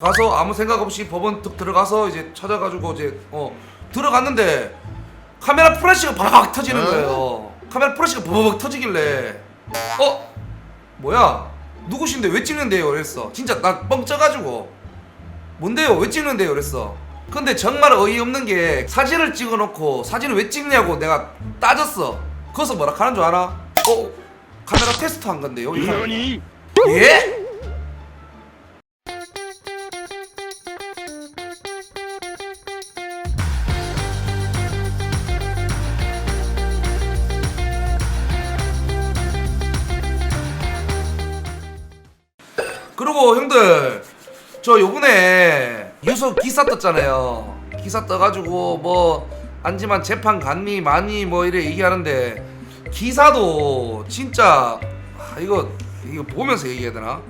가서 아무 생각 없이 법원 득 들어가서 이제 찾아가지고 이제 어 들어갔는데 카메라 플래시가 바박 터지는 거예요. 카메라 플래시가 버벅 터지길래 어 뭐야 누구신데 왜 찍는데요? 그랬어. 진짜 나 뻥 쪄가지고 뭔데요? 왜 찍는데요? 그랬어. 근데 정말 어이없는 게 사진을 찍어놓고 사진을 왜 찍냐고 내가 따졌어. 거기서 뭐라 하는 줄 알아? 어 카메라 테스트 한 건데요. 이 카메라. 예? 저 요번에 유서 기사 떴잖아요. 기사 떠가지고 뭐 안지만 재판 갔니 많이 뭐 이래 얘기하는데 기사도 진짜 아, 이거 이거 보면서 얘기해야 되나?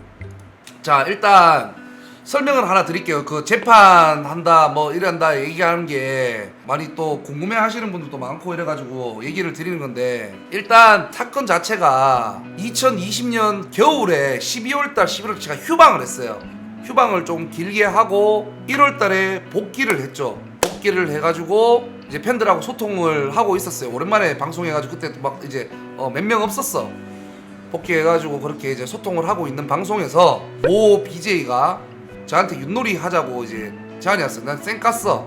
자 일단 설명을 하나 드릴게요. 그 재판 한다 뭐 이런다 얘기하는 게 많이 또 궁금해 하시는 분들도 많고 이래가지고 얘기를 드리는 건데 일단 사건 자체가 2020년 겨울에 12월달 11월 제가 휴방을 했어요 휴방을 좀 길게 하고 1월 달에 복귀를 했죠 복귀를 해가지고 이제 팬들하고 소통을 하고 있었어요 오랜만에 방송해가지고 그때 막 이제 어, 몇 명 없었어 복귀해가지고 그렇게 이제 소통을 하고 있는 방송에서 모 BJ가 저한테 윷놀이 하자고 이제 제안이 왔어요. 난 쌩 깠어.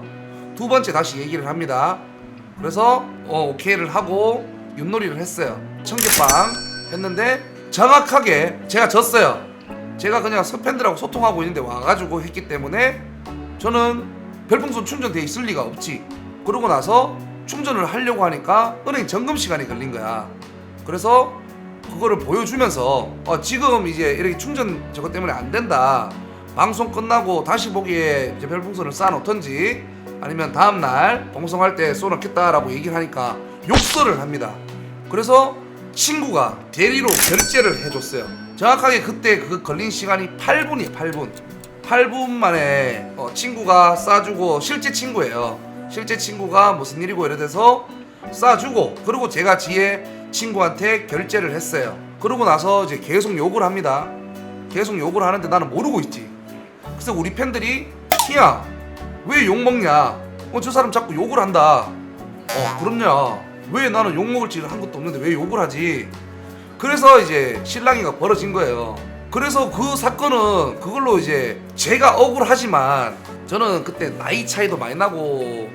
두 번째 다시 얘기를 합니다. 그래서 어, 오케이를 하고 윷놀이를 했어요. 청계빵 했는데 정확하게 제가 졌어요. 제가 그냥 서팬들하고 소통하고 있는데 와가지고 했기 때문에 저는 별풍선 충전돼 있을 리가 없지. 그러고 나서 충전을 하려고 하니까 은행 점검 시간이 걸린 거야. 그래서 그거를 보여주면서 어, 지금 이제 이렇게 충전 저것 때문에 안 된다. 방송 끝나고 다시 보기에 이제 별풍선을 쌓아놓던지 아니면 다음날 방송할 때 쏘놓겠다라고 얘기를 하니까 욕설을 합니다. 그래서 친구가 대리로 결제를 해줬어요. 정확하게 그때 그 걸린 시간이 8분이에요. 8분. 8분 만에 어, 친구가 싸주고 실제 친구예요. 실제 친구가 무슨 일이고 이래 돼서 싸주고 그리고 제가 뒤에 친구한테 결제를 했어요. 그러고 나서 이제 계속 욕을 합니다. 계속 욕을 하는데 나는 모르고 있지. 그래서 우리 팬들이 희야 왜 욕 먹냐? 어 저 사람 자꾸 욕을 한다. 어 그럼요. 왜 나는 욕 먹을 짓을 한 것도 없는데 왜 욕을 하지? 그래서 이제 신랑이가 벌어진 거예요. 그래서 그 사건은 그걸로 이제 제가 억울하지만 저는 그때 나이 차이도 많이 나고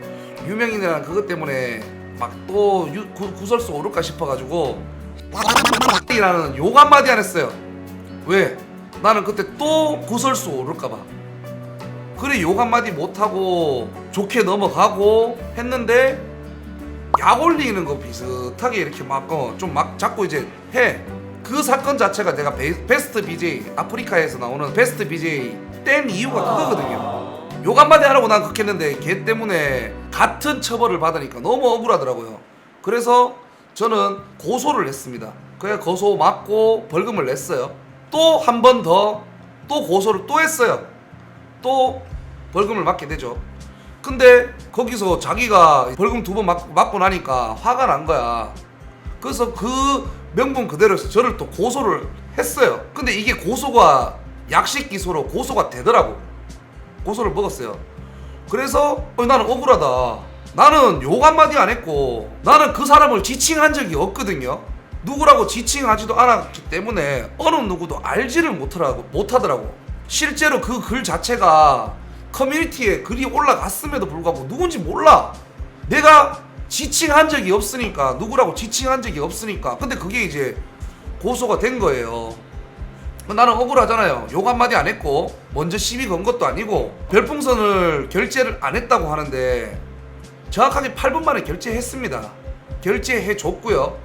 유명인이랑 그것 때문에 막 또 구설수 오를까 싶어가지고 이라는 욕 한마디 안 했어요. 왜? 나는 그때 또 구설수 오를까봐. 그래 욕 한마디 못하고 좋게 넘어가고 했는데 약 올리는 거 비슷하게 이렇게 막좀막 자꾸 이제 해. 그 사건 자체가 내가 베, 베스트 BJ 아프리카에서 나오는 베스트 BJ 뗀 이유가 그거거든요. 욕 한마디 하라고 난 극했는데 걔 때문에 같은 처벌을 받으니까 너무 억울하더라고요. 그래서 저는 고소를 했습니다. 그래 고소 맞고 벌금을 냈어요. 또 한 번 더 또 고소를 또 했어요. 또 벌금을 맞게 되죠. 근데 거기서 자기가 벌금 두 번 맞고 나니까 화가 난 거야. 그래서 그 명분 그대로 해서 저를 또 고소를 했어요. 근데 이게 고소가 약식 기소로 고소가 되더라고. 고소를 먹었어요. 그래서 어, 나는 억울하다. 나는 욕 한마디 안 했고 나는 그 사람을 지칭한 적이 없거든요. 누구라고 지칭하지도 않았기 때문에 어느 누구도 알지를 못하더라고. 실제로 그 글 자체가 커뮤니티에 글이 올라갔음에도 불구하고 누군지 몰라. 내가 지칭한 적이 없으니까 누구라고 지칭한 적이 없으니까 근데 그게 이제 고소가 된 거예요. 나는 억울하잖아요. 욕 한마디 안 했고 먼저 시비 건 것도 아니고 별풍선을 결제를 안 했다고 하는데 정확하게 8분 만에 결제했습니다. 결제해 줬고요.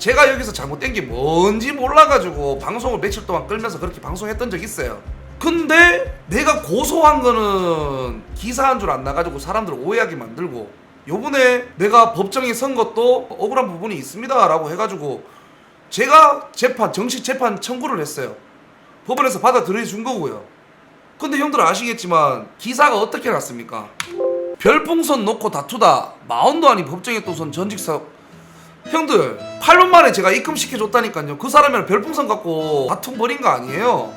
제가 여기서 잘못된 게 뭔지 몰라가지고 방송을 며칠 동안 끌면서 그렇게 방송했던 적 있어요. 근데 내가 고소한 거는 기사 한 줄 안 나가지고 사람들 오해하게 만들고 요번에 내가 법정에 선 것도 억울한 부분이 있습니다 라고 해가지고 제가 재판 정식 재판 청구를 했어요. 법원에서 받아들여 준 거고요. 근데 형들 아시겠지만 기사가 어떻게 났습니까? 별풍선 놓고 다투다 마흔도 아닌 법정에 또 선 전직 사 형들 8분 만에 제가 입금시켜 줬다니까요. 그 사람이랑 별풍선 갖고 다툼 벌인 거 아니에요.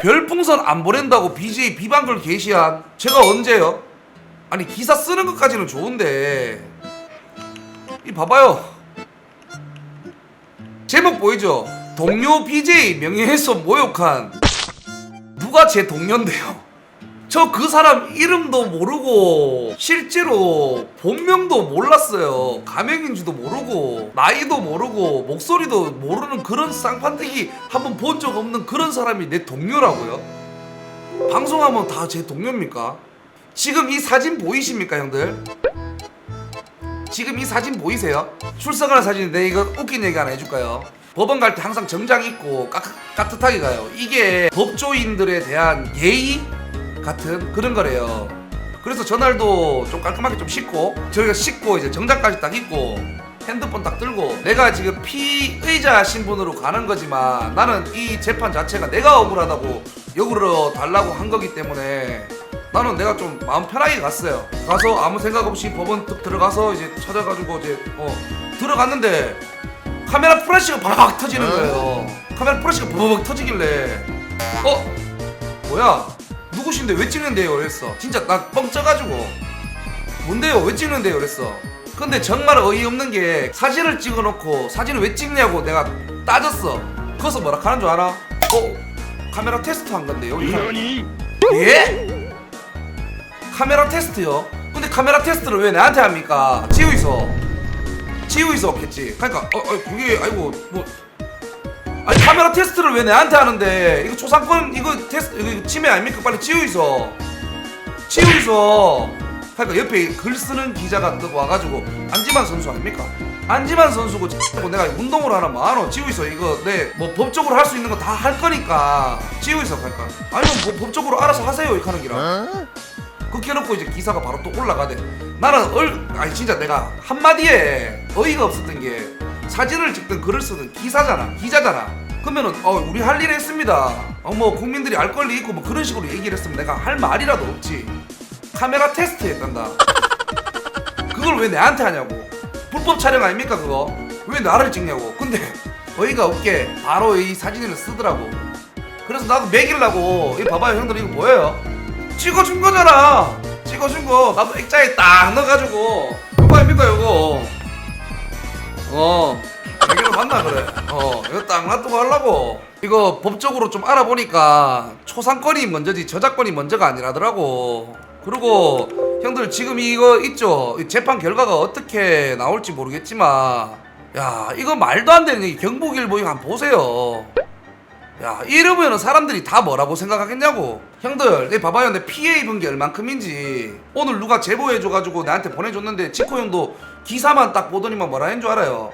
별풍선 안 보낸다고 BJ 비방글 게시한 제가 언제요? 아니 기사 쓰는 것까지는 좋은데 이 봐봐요 제목 보이죠? 동료 BJ 명예훼손 모욕한 누가 제 동료인데요? 저 그 사람 이름도 모르고 실제로 본명도 몰랐어요. 가명인지도 모르고 나이도 모르고 목소리도 모르는 그런 쌍판대기 한번 본 적 없는 그런 사람이 내 동료라고요? 방송하면 다 제 동료입니까? 지금 이 사진 보이십니까 형들? 지금 이 사진 보이세요? 출석하는 사진인데 이거 웃긴 얘기 하나 해줄까요? 법원 갈 때 항상 정장 입고 까, 까뜻하게 가요. 이게 법조인들에 대한 예의 같은 그런 거래요. 그래서 전날도 좀 깔끔하게 좀 씻고 저희가 씻고 이제 정장까지 딱 입고 핸드폰 딱 들고 내가 지금 피의자 신분으로 가는 거지만 나는 이 재판 자체가 내가 억울하다고 역으로 달라고 한 거기 때문에 나는 내가 좀 마음 편하게 갔어요. 가서 아무 생각 없이 법원 딱 들어가서 이제 찾아가지고 이제 어 들어갔는데 카메라 플래시가 바박 터지는 거예요. 카메라 플래시가 버벅 터지길래 어 뭐야 누구신데 왜 찍는데요? 그랬어. 진짜 나 뻥 쪄가지고 뭔데요? 왜 찍는데요? 그랬어. 근데 정말 어이없는 게 사진을 찍어놓고 사진을 왜 찍냐고 내가 따졌어. 거기서 뭐라 하는 줄 알아? 어 카메라 테스트 한 건데 여기 카메라 예? 카메라 테스트요? 근데 카메라 테스트를 왜 나한테 합니까? 지우이소 지우이소 없겠지 그러니까 어, 어 그게 아이고 뭐 카메라 테스트를 왜 내한테 하는데? 이거 초상권 이거 테스트 이거 침해 아닙니까? 빨리 지우이소 지우이소 그러니까 옆에 글 쓰는 기자가 또 와가지고 안지만 선수 아닙니까? 안지만 선수고 고 내가 운동을 하나 많어 지우이소 이거 내 뭐 법적으로 할 수 있는 거 다 할 거니까. 지우이소 그러니까. 아니면 뭐 법적으로 알아서 하세요 이렇게 하는 기라. 그렇게 해놓고 이제 기사가 바로 또 올라가대. 나는 얼 아니 진짜 내가 한마디에 어이가 없었던 게 사진을 찍든 글을 쓰든 기사잖아. 기자잖아. 그러면은 어 우리 할 일 했습니다. 어 뭐 국민들이 알 권리 있고 뭐 그런 식으로 얘기를 했으면 내가 할 말이라도 없지. 카메라 테스트 했단다. 그걸 왜 내한테 하냐고. 불법 촬영 아닙니까 그거? 왜 나를 찍냐고. 근데 어이가 없게 바로 이 사진을 쓰더라고. 그래서 나도 매기려고 이 봐봐요 형들 이거 뭐예요? 찍어준 거잖아 찍어준 거 나도 액자에 딱 넣어가지고 이거 아닙니까 이거 어 이거 맞나 그래? 어 이거 딱 놔두고 하려고. 이거 법적으로 좀 알아보니까 초상권이 먼저지 저작권이 먼저가 아니라더라고. 그리고 형들 지금 이거 있죠? 이 재판 결과가 어떻게 나올지 모르겠지만 야 이거 말도 안 되는 얘기 경북일보 이거 한번 보세요. 야 이러면은 사람들이 다 뭐라고 생각하겠냐고. 형들 내 봐봐요. 내 피해 입은 게 얼만큼인지. 오늘 누가 제보해줘가지고 나한테 보내줬는데 치코 형도 기사만 딱 보더니만 뭐라 했는 줄 알아요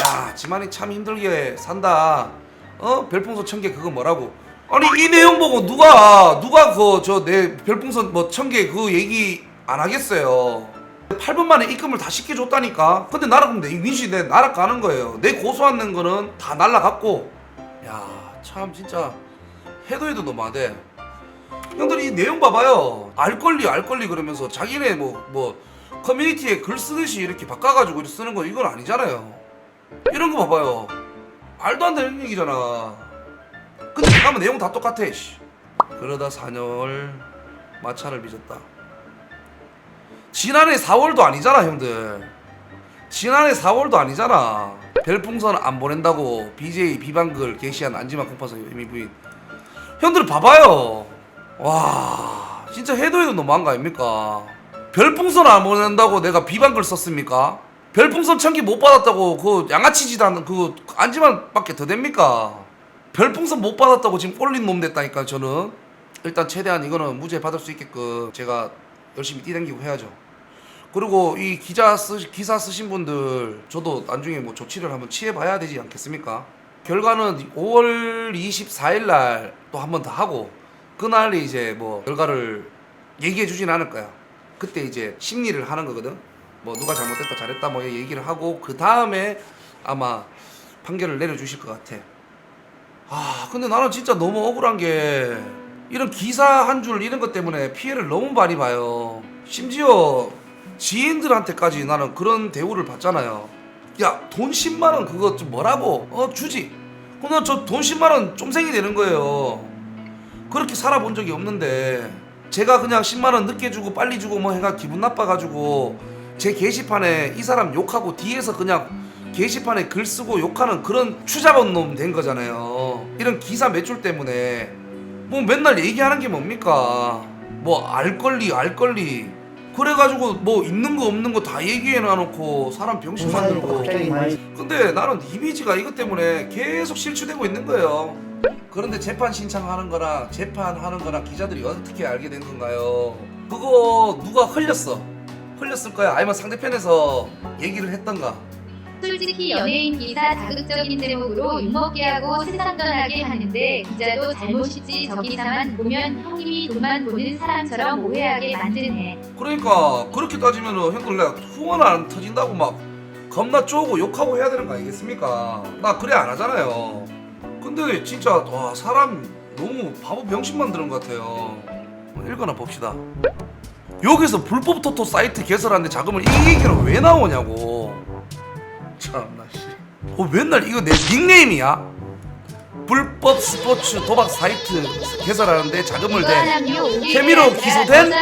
야 지만이 참 힘들게 산다. 어? 별풍선 천 개 그거 뭐라고? 아니 이 내용 보고 누가 누가 그 저 내 별풍선 뭐 천 개 그 얘기 안 하겠어요? 8분 만에 입금을 다 근데 나락 근데 이 민씨 내 날아가는 거예요. 내 고소하는 거는 다 날라갔고. 야 참 진짜 해도 해도 너무 안돼 형들 이 내용 봐봐요. 알 권리 알 권리 그러면서 자기네 뭐뭐 커뮤니티에 글 쓰듯이 이렇게 바꿔가지고 쓰는 거 이건 아니잖아요 이런 거 봐봐요. 말도 안 되는 얘기잖아. 근데 잠깐만 내용 다 똑같아 씨. 그러다 4년 마차를 빚었다. 지난해 4월도 아니잖아 형들. 지난해 4월도 아니잖아. 별풍선 안 보낸다고 BJ 비방글 게시한 안지마 콩파서 이미 부인. 형들 봐봐요. 와 진짜 해도 해도 너무한 거 아닙니까? 별풍선 안 보낸다고 내가 비방글 썼습니까 별풍선 천 개 못 받았다고 그 양아치 짓하는 그 안지만밖에 더 됩니까 별풍선 못 받았다고 지금 꼴린 놈 됐다니까 저는 일단 최대한 이거는 무죄 받을 수 있게끔 제가 열심히 뛰댕기고 해야죠 그리고 이 기자 쓰 기사 쓰신 분들 저도 나중에 뭐 조치를 한번 취해봐야 되지 않겠습니까? 결과는 5월 24일 날 또 한 번 더 하고 그날이 이제 뭐 결과를 얘기해 주진 않을 거야. 그때 이제 심리를 하는 거거든. 뭐 누가 잘못했다 잘했다 뭐 얘기를 하고 그 다음에 아마 판결을 내려주실 것 같아. 아 근데 나는 진짜 너무 억울한 게 이런 기사 한 줄 이런 것 때문에 피해를 너무 많이 봐요. 심지어 지인들한테까지 나는 그런 대우를 받잖아요. 야, 돈 10만 원 그거 좀 뭐라고? 어, 주지. 그럼 저돈 10만 원 쫌생이 되는 거예요. 그렇게 살아본 적이 없는데 제가 그냥 10만 원 늦게 주고 빨리 주고 뭐 해가 기분 나빠가지고 제 게시판에 이 사람 욕하고 뒤에서 그냥 게시판에 글 쓰고 욕하는 그런 추잡한 놈 된 거잖아요. 이런 기사 매출 때문에 뭐 맨날 얘기하는 게 뭡니까? 뭐 알권리 알권리 그래가지고 뭐 있는 거 없는 거 다 얘기해 놔놓고 사람 병신 만들고 근데 나는 이미지가 이것 때문에 계속 실추되고 있는 거예요. 그런데 재판 신청하는 거랑 재판하는 거랑 기자들이 어떻게 알게 된 건가요? 그거 누가 흘렸어? 흘렸을 거야. 아니면 상대편에서 얘기를 했던가. 솔직히 연예인 기사 자극적인 제목으로 욕먹게 하고 세상 떠나게 하는데 기자도 잘못이지 저 기사만 보면 형님이 돈만 보는 사람처럼 오해하게 만드네. 그러니까 그렇게 따지면은 형들 내가 후원 안 터진다고 막 겁나 쪼고 욕하고 해야 되는 거 아니겠습니까? 나 그래 안 하잖아요. 근데 진짜 와 사람 너무 바보 병신 만드는 것 같아요. 읽어나 봅시다. 여기서 불법 토토 사이트 개설하는데 자금을 이 얘기는 왜 나오냐고. 참나 씨. 어 맨날 이거 내 닉네임이야? 불법 스포츠 도박 사이트 개설하는데 자금을 대 혐의로 기소된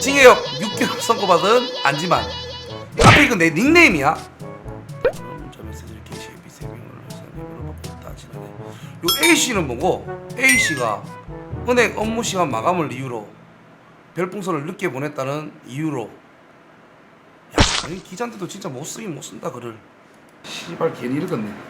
징역 6개월 선고받은 안지만 앞에 이거 내 닉네임이야 지난해 요 A씨는 뭐고 A씨가 은행 업무 시간 마감을 이유로 별풍선을 늦게 보냈다는 이유로. 야 기자한테도 진짜 못 쓰긴 못 쓴다 글을 씨발 괜히 읽었네